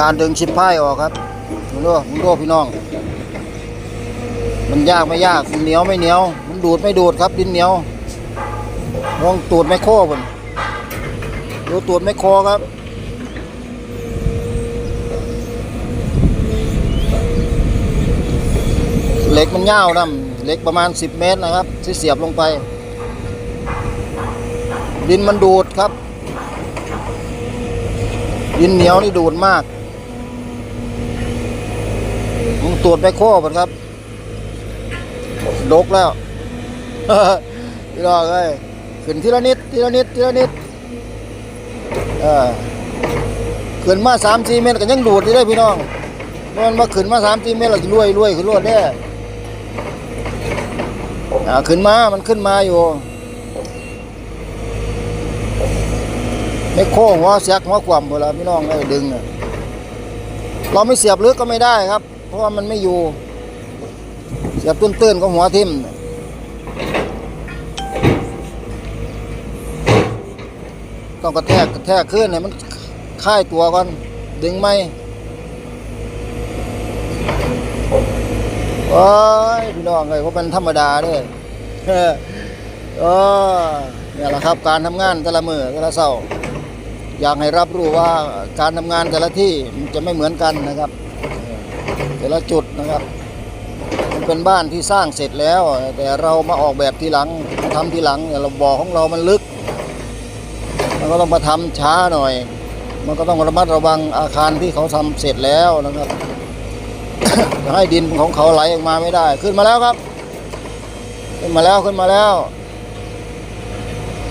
การดึงชิปไพ่ออกครับมึงดูมึงดูพี่น้อง มันยากไม่ยากมันเหนียวไม่เหนียว มันดูดไม่ดูดครับ ดินเหนียวลองตูดไม่โค้บนดูตูดไม่โคครับเหล็กมันยาวนะเหล็กประมาณ 10 เมตรนะครับ ที่เสียบลงไป ดินมันดูดครับ ดินเหนียวนี่ดูดมาก มึงตรวจไปโค้บครับดกแล้วพี่น้องเอ้ยขึ้นทีละนิดทีละนิดทีละนิดเออขึ้นมาสามสี่เมตรก็ยังดูดอยู่เลยพี่น้องมันมาขึ้นมาสามสี่เมตรเราจะรวยรวยขึ้นรวดแน่อ่าขึ้นมามันขึ้นมาอยู่ไม่โค้งหัวเสียกหัวกว่ำเวลาพี่น้องไอ้ดึงน่ะเราไม่เสียบลึกก็ไม่ได้ครับ เพราะว่ามันไม่อยู่ เสียบตื้นๆก็หัวทิ่มต้องกระแทกกระแทกขึ้นเนี่ยมันค่ายตัวก่อนดึงไหมโอ้ยพี่น้องเลยเพราะมันธรรมดาด้วยเออเนี่ยแหละครับการทำงานแต่ละมือแต่ละเศร้าอยากให้รับรู้ว่าการทำงานแต่ละที่จะไม่เหมือนกันนะครับ แต่ละจุดนะครับ มันเป็นบ้านที่สร้างเสร็จแล้ว แต่เรามาออกแบบทีหลังมาทำทีหลังเนี่ยเราบ่อของเรามันลึก มันก็ต้องมาทำช้าหน่อย มันก็ต้องระมัดระวังอาคารที่เขาทำเสร็จแล้วนะครับให้ดินของเขาไหลออกมาไม่ได้ ขึ้นมาแล้วครับ ขึ้นมาแล้วขึ้นมาแล้ว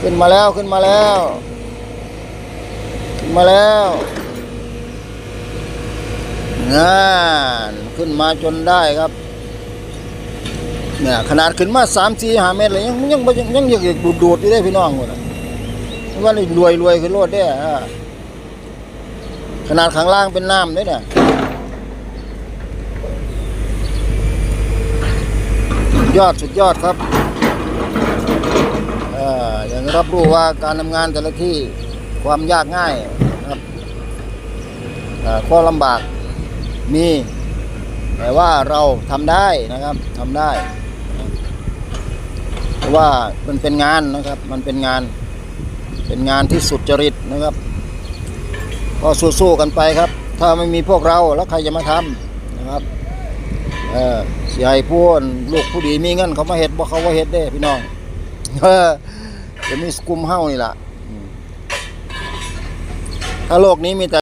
ขึ้นมาแล้วขึ้นมาแล้ว ขึ้นมาแล้ว งานขึ้นมาจนได้ครับเนี่ยขนาดขึ้นมาสามสี่ห้าเมตรเลยยังยังยังยังยังดูดดูดอยู่ได้พี่น้องหมดว่านี่รวยรวยขึ้นรถได้ขนาดข้างล่างเป็นน้ำด้วยเนี่ยยอดสุดยอดครับอย่างรับรู้ว่าการทำงานแต่ละที่ความยากง่ายนะครับข้อลำบาก มี แต่ว่าเราทำได้นะครับทำได้ เพราะว่ามันเป็นงานนะครับ มันเป็นงาน เป็นงานที่สุดจริตนะครับ ก็สู้ๆกันไปครับ ถ้าไม่มีพวกเราแล้วใครจะมาทำนะครับเออเสียให้พูนลูกผู้ดีมีเงินเขามาเฮ็ดบ่เขาว่าเฮ็ดเด้พี่น้องเออจะมีสกุมเฮ้านี่ล่ะถ้าโลกนี้มีแต่